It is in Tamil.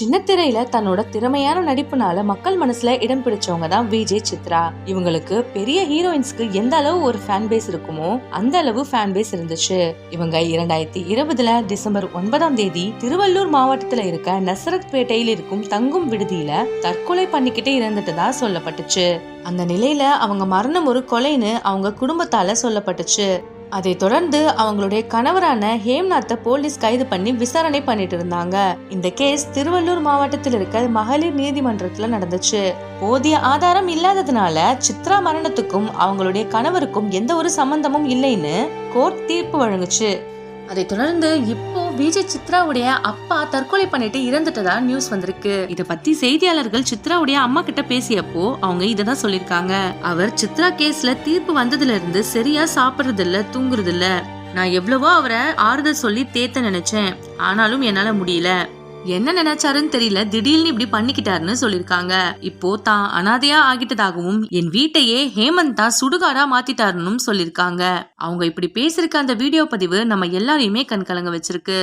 சின்ன திரையில தன்னோட திறமையான நடிப்புனால மக்கள் மனசுல இடம் பிடிச்சவங்க தான் விஜய் சித்ரா. இவங்களுக்கு பெரிய ஹீரோயின்ஸ்க்கு எந்த அளவு ஒரு ஃபேன் பேஸ் இருக்குமோ அந்த அளவு ஃபேன் பேஸ் இருந்துச்சு. இவங்க இரண்டாயிரத்தி இருபதுல டிசம்பர் ஒன்பதாம் தேதி திருவள்ளூர் மாவட்டத்துல இருக்க நசரத் பேட்டையில் இருக்கும் தங்கும் விடுதியில தற்கொலை பண்ணிக்கிட்டே இறந்துட்டதா சொல்லப்பட்டுச்சு. அந்த நிலையில அவங்க மரணம் ஒரு கொலைன்னு அவங்க குடும்பத்தால சொல்லப்பட்டுச்சு. அதை தொடர்ந்து அவங்களுடைய கணவரான ஹேம்நாத்தை போலீஸ் கைது பண்ணி விசாரணை பண்ணிட்டு இருந்தாங்க. இந்த கேஸ் திருவள்ளூர் மாவட்டத்தில் இருக்க மகளிர் நீதிமன்றத்துல நடந்துச்சு. போதிய ஆதாரம் இல்லாததுனால சித்ரா மரணத்துக்கும் அவங்களுடைய கணவருக்கும் எந்த ஒரு சம்பந்தமும் இல்லைன்னு கோர்ட் தீர்ப்பு வழங்குச்சு. அதை தொடர்ந்து இப்போ விஜய் சித்ராவுடைய அப்பா தற்கொலை பண்ணிட்டு இறந்துட்டதா நியூஸ் வந்திருக்கு. இத பத்தி செய்தியாளர்கள் சித்ராவுடைய அம்மா கிட்ட பேசியப்போ அவங்க இததான் சொல்லிருக்காங்க அவர் சித்ரா கேஸ்ல தீர்ப்பு வந்ததுல இருந்து சரியா சாப்பிடுறது இல்ல தூங்குறது இல்ல நான் எவ்வளவோ அவரை ஆறுதல் சொல்லி தேத்த நினைச்சேன். ஆனாலும் என்னால முடியல. என்ன நினைச்சாருன்னு தெரியல. திடீர்னு இப்படி பண்ணிக்கிட்டாருன்னு சொல்லிருக்காங்க இப்போ தான் அனாதையா ஆகிட்டதாகவும் என் வீட்டையே ஹேமந்தா சுடுகாடா மாத்திட்டாருன்னு சொல்லிருக்காங்க அவங்க இப்படி பேசிருக்க அந்த வீடியோ பதிவு நம்ம எல்லாரையுமே கண்கலங்க வச்சிருக்கு.